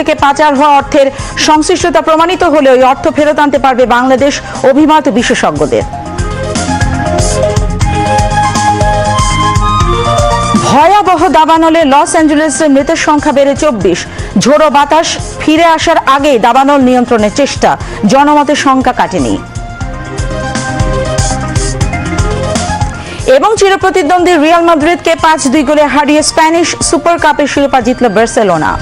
থেকে পাচার হওয়া অর্থের সংশ্লিষ্টতা প্রমাণিত হলে ওই অর্থ ফেরত আনতে পারবে বাংলাদেশ অভিমত বিশেষজ্ঞদের। ভয়াবহ দাবানলে লস অ্যাঞ্জেলেসে মৃতের সংখ্যা বেড়ে চব্বিশ। ঝোড়ো বাতাস ফিরে আসার আগেই দাবানল নিয়ন্ত্রণের চেষ্টা, জনমতের সংখ্যা কাটেনি। এবং চিরপ্রতিদ্বন্দ্বী রিয়াল মাদ্রিদকে পাঁচ দুই গোলে হারিয়ে স্প্যানিশ সুপার কাপের শিরোপা জিতল বার্সেলোনা।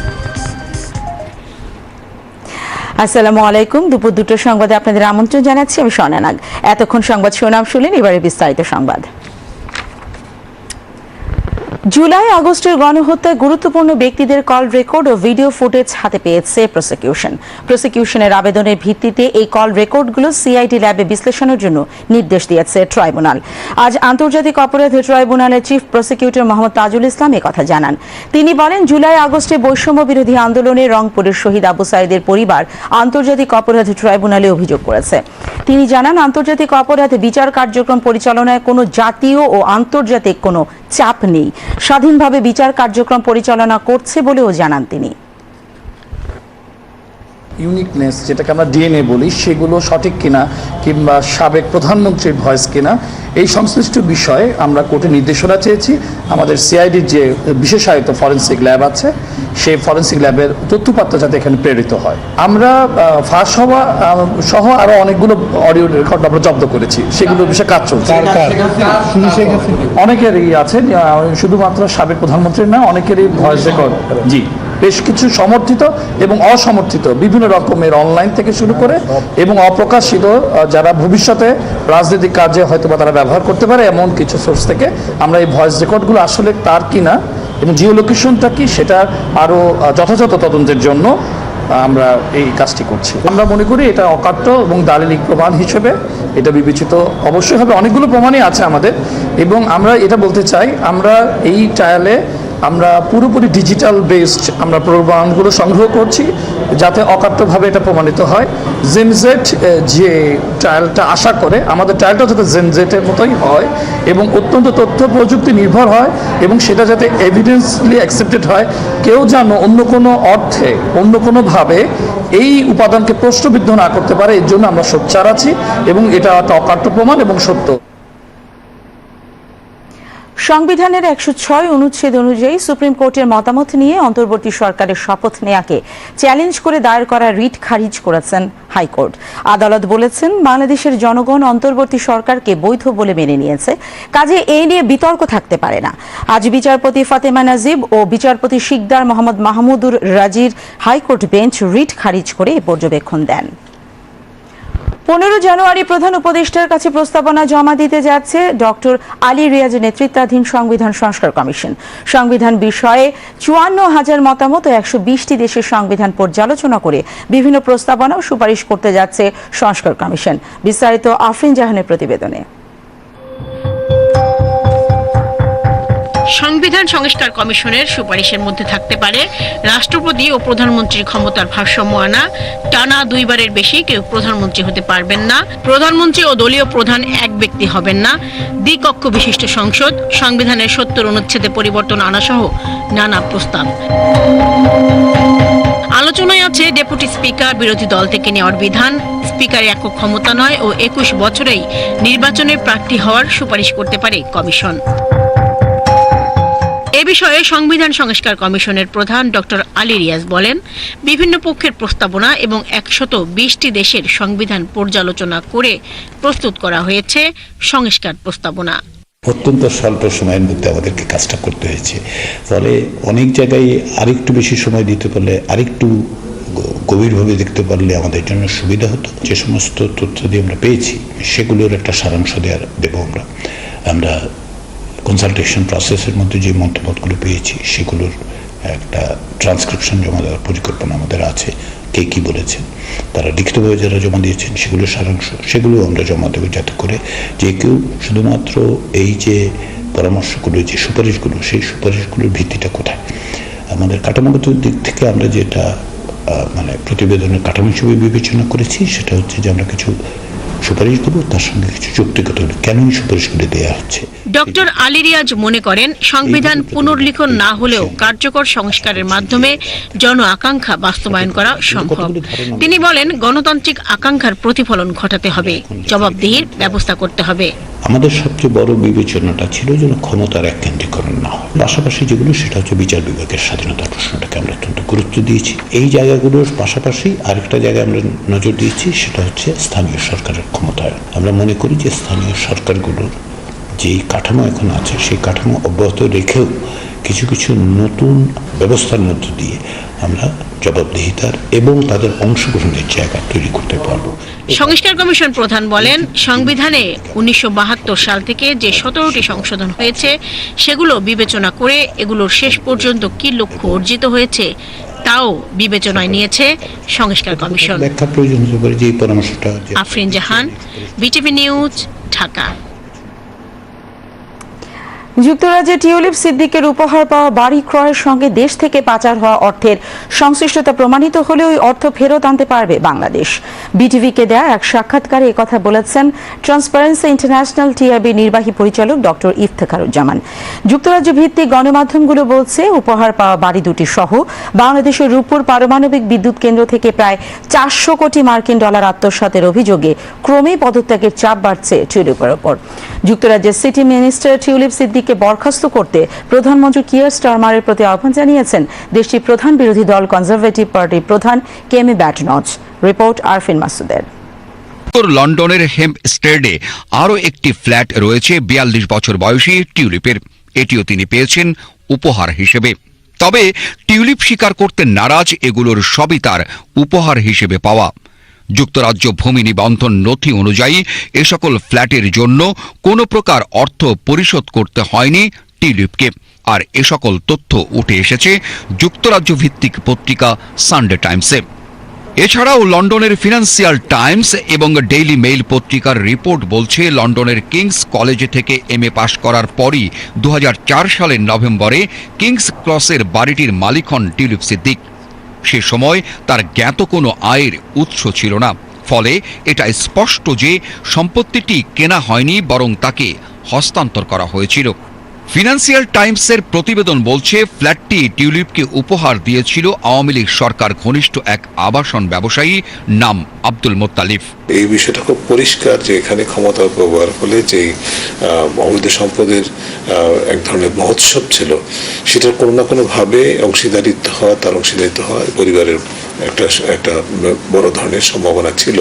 আসসালামু আলাইকুম। দুপুর দুটোর সংবাদে আপনাদের আমন্ত্রণ জানাচ্ছি আমি সনানাগ এতক্ষণ সংবাদ শোনাম শুনলেন এবারে বিস্তারিত সংবাদ। জুলাই আগস্টের গণহত্যায় গুরুত্বপূর্ণ ব্যক্তিদের কল রেকর্ড ও ভিডিও ফুটেজ হাতে পেয়েছে প্রসিকিউশন। প্রসিকিউশনের আবেদনের ভিত্তিতে এই কল রেকর্ডগুলো সিআইডি ল্যাবে বিশ্লেষণের জন্য নির্দেশ দিয়েছে ট্রাইব্যুনাল। আজ আন্তর্জাতিক অপরাধ ট্রাইব্যুনালের চিফ প্রসিকিউটর মোহাম্মদ তাজুল ইসলাম কথা জানান। তিনি বলেন, জুলাই আগস্টে বৈষম্য বিরোধী আন্দোলনে রংপুরের শহীদ আবু সাইদের পরিবার আন্তর্জাতিক অপরাধ ট্রাইব্যুনালে অভিযোগ করেছে। তিনি জানান, আন্তর্জাতিক অপরাধ বিচার কার্যক্রম পরিচালনায় কোনো জাতীয় ও আন্তর্জাতিক কোনো চাপ নেই। স্বাধীনভাবে বিচার কার্যক্রম পরিচালনা করছে বলেও জানান তিনি। ইউনিকনেস যেটাকে আমরা ডিএনএ বলি সেগুলো সঠিক কিনা কিংবা সাবেক প্রধানমন্ত্রীর ভয়েস কিনা এই সংশ্লিষ্ট বিষয়ে আমরা কোর্টে নির্দেশনা চেয়েছি। আমাদের সিআইডির যে বিশেষায়িত ফরেন্সিক ল্যাব আছে সেই ফরেন্সিক ল্যাবের তথ্যপাত্র যাতে এখানে প্রেরিত হয়। আমরা ফাঁস হওয়া সহ আরও অনেকগুলো অডিও রেকর্ড আমরা জব্দ করেছি। সেগুলো বিষয়ে কাজ চলছে। অনেকেরই আছে শুধুমাত্র সাবেক প্রধানমন্ত্রীর না অনেকেরই ভয়েস রেকর্ড জি। বেশ কিছু সমর্থিত এবং অসমর্থিত বিভিন্ন রকমের অনলাইন থেকে শুরু করে এবং অপ্রকাশিত যারা ভবিষ্যতে রাজনৈতিক কাজে হয়তো বা তারা ব্যবহার করতে পারে এমন কিছু সোর্স থেকে আমরা এই ভয়েস রেকর্ডগুলো আসলে তার কিনা এবং জিও লোকেশনটা কি সেটা আরও যথাযথ তদন্তের জন্য আমরা এই কাজটি করছি। আমরা মনে করি এটা অকাট্য এবং দালিলিক প্রমাণ হিসেবে এটা বিবেচিত অবশ্যই হবে। অনেকগুলো প্রমাণই আছে আমাদের এবং আমরা এটা বলতে চাই, আমরা এই ট্রায়ালে আমরা পুরোপুরি ডিজিটাল বেসড আমরা প্রমাণগুলো সংগ্রহ করছি, যাতে অকাট্যভাবে এটা প্রমাণিত হয়। জেনজেট যে ট্রায়ালটা আশা করে, আমাদের ট্রায়ালটা যাতে জেনজেটের মতোই হয় এবং অত্যন্ত তথ্য প্রযুক্তি নির্ভর হয় এবং সেটা যাতে এভিডেন্সলি অ্যাকসেপ্টেড হয়। কেউ যেন অন্য কোনো অর্থে, অন্য কোনোভাবে এই উপাদানকে প্রশ্নবিদ্ধ না করতে পারে, এর জন্য আমরা সোচ্চার আছি এবং এটা একটা অকাট্য প্রমাণ এবং সত্য। সংবিধানের একশো ছয় অনুচ্ছেদ অনুযায়ী সুপ্রিম কোর্টের মতামত নিয়ে অন্তর্বর্তী সরকারের শপথ নেয়াকে চ্যালেঞ্জ করে দায়ের করা রিট খারিজ করেছেন হাইকোর্ট। আদালত বলেছেন, বাংলাদেশের জনগণ অন্তর্বর্তী সরকারকে বৈধ বলে মেনে নিয়েছে। কাজে এই নিয়ে বিতর্ক থাকতে পারে না। আজ বিচারপতি ফাতেমা নাজিব ও বিচারপতি শিকদার মোহাম্মদ মাহমুদুর রাজির হাইকোর্ট বেঞ্চ রিট খারিজ করে পর্যবেক্ষণ দেন। পনেরো জানুয়ারি প্রধান উপদেষ্টার কাছে প্রস্তাবনা জমা দিতে যাচ্ছে ডক্টর আলী রিয়াজ নেতৃত্বাধীন সংবিধান সংস্কার কমিশন। সংবিধান বিষয়ে চুয়ান্ন হাজার মতামত ও একশো বিশটি দেশের সংবিধান পর্যালোচনা করে বিভিন্ন প্রস্তাবনা ও সুপারিশ করতে যাচ্ছে সংস্কার কমিশন। বিস্তারিত আফরিন জাহানের প্রতিবেদনে। সংবিধান সংস্কার কমিশনের সুপারিশের মধ্যে থাকতে পারে। রাষ্ট্রপতি ও প্রধানমন্ত্রীর ক্ষমতার ভারসাম্য আনা। টানা দুইবারের বেশি কেউ প্রধানমন্ত্রী হতে পারবেন না। প্রধানমন্ত্রী ও দলীয় প্রধান এক ব্যক্তি হবেন না। দ্বিকক্ষ বিশিষ্ট সংসদ, সংবিধানের সত্তর অনুচ্ছেদে পরিবর্তন আনা সহ নানা প্রস্তাব। আলোচনায় আছে ডেপুটি স্পিকার, বিরোধী দল থেকে নেওয়ার বিধান। স্পিকার একক ক্ষমতা নয় ও একুশ বছরেই নির্বাচনের প্রার্থী হওয়ার সুপারিশ করতে পারে কমিশন। এ বিষয়ে সংবিধান সংস্কার কমিশনের প্রধান ডক্টর আলী রিয়াজ বলেন, বিভিন্ন পক্ষের প্রস্তাবনা এবং একশত বিশটি দেশের সংবিধান পর্যালোচনা করে প্রস্তুত করা হয়েছে সংস্কার প্রস্তাবনা। অত্যন্ত স্বল্প সময়ের মধ্যে আমাদেরকে কাজটা করতে হয়েছে। ফলে অনেক জায়গায় আরেকটু বেশি সময় দিতে পারলে, আরেকটু গভীরভাবে দেখতে পারলে আমাদের জন্য সুবিধা হতো। যে সমস্ত তথ্য দিয়ে আমরা পেয়েছি, সেগুলোর একটা সারাংশ দেওয়ার, দেবো আমরা। আমরা কনসালটেশন প্রসেসের মধ্যে যে মতামতগুলো পেয়েছি, সেগুলোর একটা ট্রান্সক্রিপশন জমা দেওয়ার পরিকল্পনা আমাদের আছে, কে কী বলেছেন, তারা লিখিতভাবে যারা জমা দিয়েছেন সেগুলোর সারাংশ সেগুলো আমরা জমা দেবো যাতে করে যে কেউ শুধুমাত্র এই যে পরামর্শগুলো, যে সুপারিশগুলো, সেই সুপারিশগুলোর ভিত্তিটা কোথায়? আমাদের কাঠামোগত দিক থেকে আমরা যেটা মানে প্রতিবেদনের কাঠামো হিসেবে বিবেচনা করেছি, সেটা হচ্ছে যে আমরা কিছু সুপারিশ দেবো, তার সঙ্গে কিছু যুক্তিগত কেন এই সুপারিশগুলি দেওয়া হচ্ছে? ডক্টর আলী রিয়াজ মনে করেন সংবিধান পুনর্লিখন না হলেও কার্যকর সংস্কারের মাধ্যমে জন আকাঙ্ক্ষা বাস্তবায়ন করা সম্ভব। তিনি বলেন গণতান্ত্রিক আকাঙ্ক্ষার প্রতিফলন ঘটাতে হবে জবাবদিহির ব্যবস্থা করতে হবে। আমাদের সবচেয়ে বড় বিবেচনাটা ছিল যেন ক্ষমতার এককেন্দ্রীকরণ না হয়। পাশাপাশি যেগুলো সেটা হচ্ছে বিচার বিভাগের স্বাধীনতার প্রশ্নটাকে আমরা অত্যন্ত গুরুত্ব দিয়েছি। এই জায়গাগুলোর পাশাপাশি আরেকটা জায়গায় আমরা নজর দিয়েছি সেটা হচ্ছে স্থানীয় সরকারের ক্ষমতায়ন। আমরা মনে করি যে স্থানীয় সরকারগুলোর যেই কাঠামো এখন আছে সেই কাঠামো অব্যাহত রেখেও কিছু কিছু নতুন ব্যবস্থার মধ্য দিয়ে আমরা জবাবদিহিতার এবং তাদের অংশগ্রহণের জায়গা তৈরি করতে পারব। সংস্কার কমিশন প্রধান বলেন সংবিধানে উনিশশো বাহাত্তর সাল থেকে যে সতেরোটি সংশোধন হয়েছে সেগুলো বিবেচনা করে এগুলোর শেষ পর্যন্ত কি লক্ষ্য অর্জিত হয়েছে তাও বিবেচনায় নিয়েছে সংস্কার কমিশন। ব্যাখ্যা প্রয়োজন হতে পারে যে পরামর্শটা আফরিন জাহান বিটিভি নিউজ ঢাকা। যুক্তরাজ্যে টিউলিপ সিদ্দিকের উপহার পাওয়া বাড়ি ক্রয়ের সঙ্গে দেশ থেকে পাচার হওয়া অর্থের সংশ্লিষ্টতা প্রমাণিত হলে ওই অর্থ ফেরত আনতে পারবে বাংলাদেশ। বিটিভিকে দেয়া এক সাক্ষাৎকারে একথা বলেছেন ট্রান্সপারেন্সি ইন্টারন্যাশনাল টিআরবি নির্বাহী পরিচালক ডক্টর ইফতেখারুজ্জামান। যুক্তরাজ্য ভিত্তিক গণমাধ্যমগুলো বলছে, উপহার পাওয়া বাড়ি দুটি সহ বাংলাদেশের রূপপুর পারমাণবিক বিদ্যুৎ কেন্দ্র থেকে প্রায় চারশো কোটি মার্কিন ডলার আত্মসাতের অভিযোগে ক্রমেই পদত্যাগের চাপ বাড়ছে টিউলিপের ওপর। যুক্তরাজ্যের সিটি মিনিস্টার টিউলিপ সিদ্দিককে বরখাস্ত করতে প্রধানমন্ত্রী কিয়ার স্টারমারের প্রতি আহ্বান জানিয়েছেন। দেশটির প্রধান বিরোধী দল কনজারভেটিভ পার্টির প্রধান কেমি ব্যাটনজ। রিপোর্ট আরফিন মাসুদের। উত্তর লন্ডনের হেম্প স্টেডে আরও একটি ফ্ল্যাট রয়েছে বিয়াল্লিশ বছর বয়সী টিউলিপের। এটিও তিনি পেয়েছেন উপহার হিসেবে। তবে টিউলিপ স্বীকার করতে নারাজ এগুলোর সবই তার উপহার হিসেবে পাওয়া। যুক্তরাজ্য ভূমি নিবন্ধন নথি অনুযায়ী এ সকল ফ্ল্যাটের জন্য কোনো প্রকার অর্থ পরিশোধ করতে হয়নি টিলিপকে আর এ সকল তথ্য উঠে এসেছে যুক্তরাজ্য ভিত্তিক পত্রিকা সানডে টাইমসে। এছাড়াও লন্ডনের ফিনান্সিয়াল টাইমস এবং ডেইলি মেইল পত্রিকার রিপোর্ট বলছে, লন্ডনের কিংস কলেজ থেকে এম এ পাশ করার পরই দু হাজার চার সালের নভেম্বরে কিংস ক্রসের বাড়িটির মালিক হন টিউলিপ সিদ্দিক। সে সময় তার জ্ঞাত কোনো আয়ের উৎস ছিল না। ফলে এটা স্পষ্ট যে সম্পত্তিটি কেনা হয়নি, বরং তাকে হস্তান্তর করা হয়েছিল। ফিনান্সিয়াল টাইমসের প্রতিবেদন বলছে, ফ্ল্যাটটি টিউলিপকে উপহার দিয়েছিল আওয়ামী লীগ সরকার ঘনিষ্ঠ এক আবাসন ব্যবসায়ী নাম আব্দুল মোত্তালিফ। এই বিষয়টা খুব পরিষ্কার যে এখানে ক্ষমতা ব্যবহার ফলে যে অবৈধ সম্পদের এক ধরনের মহোৎসব ছিল সেটার কোনো না কোনো ভাবে অংশীদারিত্ব হওয়া, তার অংশীদারিত্ব হওয়া পরিবারের একটা একটা বড় ধরনের সম্ভাবনা ছিল।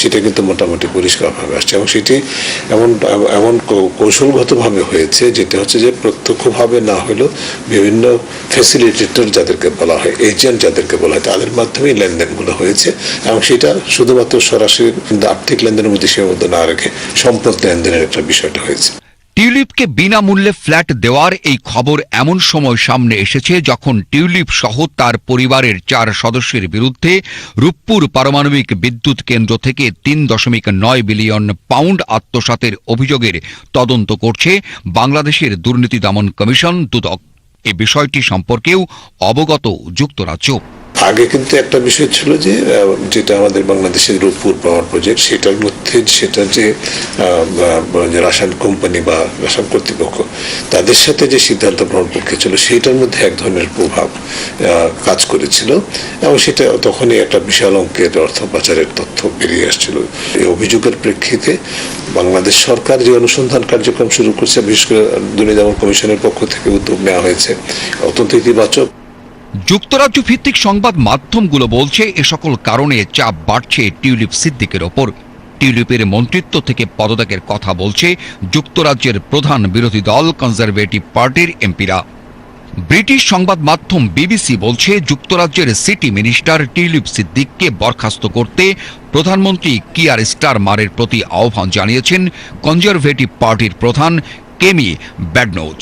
সেটা কিন্তু মোটামুটি পরিষ্কারভাবে আসছে এবং সেটি এমন এমন কৌশলগতভাবে হয়েছে যেটা হচ্ছে যে প্রত্যক্ষভাবে না হলেও বিভিন্ন ফ্যাসিলিটেটর যাদেরকে বলা হয় এজেন্ট যাদেরকে বলা হয়, তাদের মাধ্যমেই লেনদেনগুলো হয়েছে এবং সেটা শুধুমাত্র সরাসরি আর্থিক লেনদেনের মধ্যে সীমাবদ্ধ না রেখে সম্পদ লেনদেনের একটা বিষয়টা হয়েছে। টিউলিপকে বিনামূল্যে ফ্ল্যাট দেওয়ার এই খবর এমন সময় সামনে এসেছে যখন টিউলিপ সহ তার পরিবারের চার সদস্যের বিরুদ্ধে রূপপুর পারমাণবিক বিদ্যুৎ কেন্দ্র থেকে তিন দশমিক নয় বিলিয়ন পাউন্ড আত্মসাতের অভিযোগের তদন্ত করছে বাংলাদেশের দুর্নীতি দমন কমিশন দুদক। এ বিষয়টি সম্পর্কেও অবগত যুক্তরাজ্য। আগে কিন্তু একটা বিষয় ছিল যে যেটা আমাদের বাংলাদেশের রূপপুর পাওয়ার প্রজেক্ট সেটার মধ্যে সেটা যে রাসায়ন কোম্পানি বা রাসায়ন কর্তৃপক্ষ, তাদের সাথে যে সিদ্ধান্ত গ্রহণ পক্ষে ছিল সেটার মধ্যে এক ধরনের প্রভাব কাজ করেছিল। এবং সেটা তখনই একটা বিশাল অঙ্কের অর্থ পাচারের তথ্য বেরিয়ে আসছিল। এই অভিযোগের প্রেক্ষিতে বাংলাদেশ সরকার যে অনুসন্ধান কার্যক্রম শুরু করছে, বিশেষ করে দুর্নীতি কমিশনের পক্ষ থেকে উদ্যোগ নেওয়া হয়েছে, অত্যন্ত ইতিবাচক। যুক্তরাজ্য ভিত্তিক সংবাদ মাধ্যমগুলো বলছে, এ সকল কারণে চাপ বাড়ছে টিউলিপ সিদ্দিকের ওপর। টিউলিপের মন্ত্রিত্ব থেকে পদত্যাগের কথা বলছে যুক্তরাজ্যের প্রধান বিরোধী দল কনজারভেটিভ পার্টির এমপিরা। ব্রিটিশ সংবাদ মাধ্যম বিবিসি বলছে, যুক্তরাজ্যের সিটি মিনিস্টার টিউলিপ সিদ্দিককে বরখাস্ত করতে প্রধানমন্ত্রী কিয়ার স্টার মারের প্রতি আহ্বান জানিয়েছেন কনজারভেটিভ পার্টির প্রধান কেমি ব্যাডনোজ।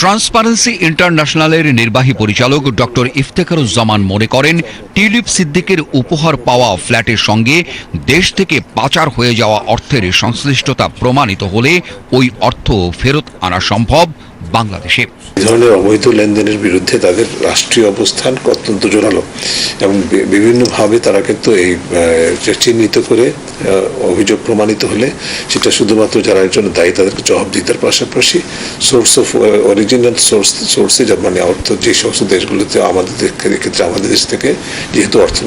ট্রান্সপারেন্সি ইন্টারন্যাশনালের নির্বাহী পরিচালক ডক্টর ইফতেখারুজ্জামান মনে করেন টিউলিপ সিদ্দিকের উপহার পাওয়া ফ্ল্যাটের সঙ্গে দেশ থেকে পাচার হয়ে যাওয়া অর্থের সংশ্লিষ্টতা প্রমাণিত হলে ওই অর্থ ফেরত আনা সম্ভব। বাংলাদেশে। ধরনের অবৈধ লেনদেনের বিরুদ্ধে তাদের রাষ্ট্রীয় অবস্থান অত্যন্ত জোরালো এবং বিভিন্নভাবে তারা কিন্তু এই চিহ্নিত করে অভিযোগ প্রমাণিত হলে সেটা শুধুমাত্র যারা এর জন্য দায়ী তাদেরকে জবাবদিহিতার পাশাপাশি সোর্স অফ অরিজিনাল সোর্স সোর্সে মানে অর্থ যে সমস্ত দেশগুলোতে আমাদের ক্ষেত্রে আমাদের দেশ থেকে যেহেতু অর্থ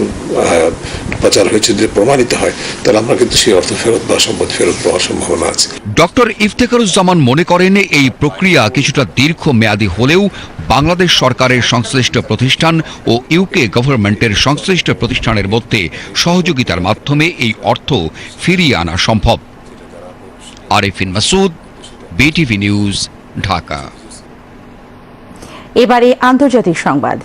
পাচার হয়েছে যদি প্রমাণিত হয় তাহলে আমরা কিন্তু সেই অর্থ ফেরত বা সম্পদ ফেরত পাওয়ার সম্ভাবনা আছে। ডক্টর ইফতেখারুজ্জামান মনে করেন এই প্রক্রিয়া কিছুটা দীর্ঘ মেয়াদী হলেও বাংলাদেশ সরকারের সংশ্লিষ্ট প্রতিষ্ঠান ও ইউকে গভর্নমেন্টের সংশ্লিষ্ট প্রতিষ্ঠানের মধ্যে সহযোগিতার মাধ্যমে এই অর্থ ফিরিয়ে আনা সম্ভব। Arifin Masud, BTV news, Dhaka. এবারে আন্তর্জাতিক সংবাদ।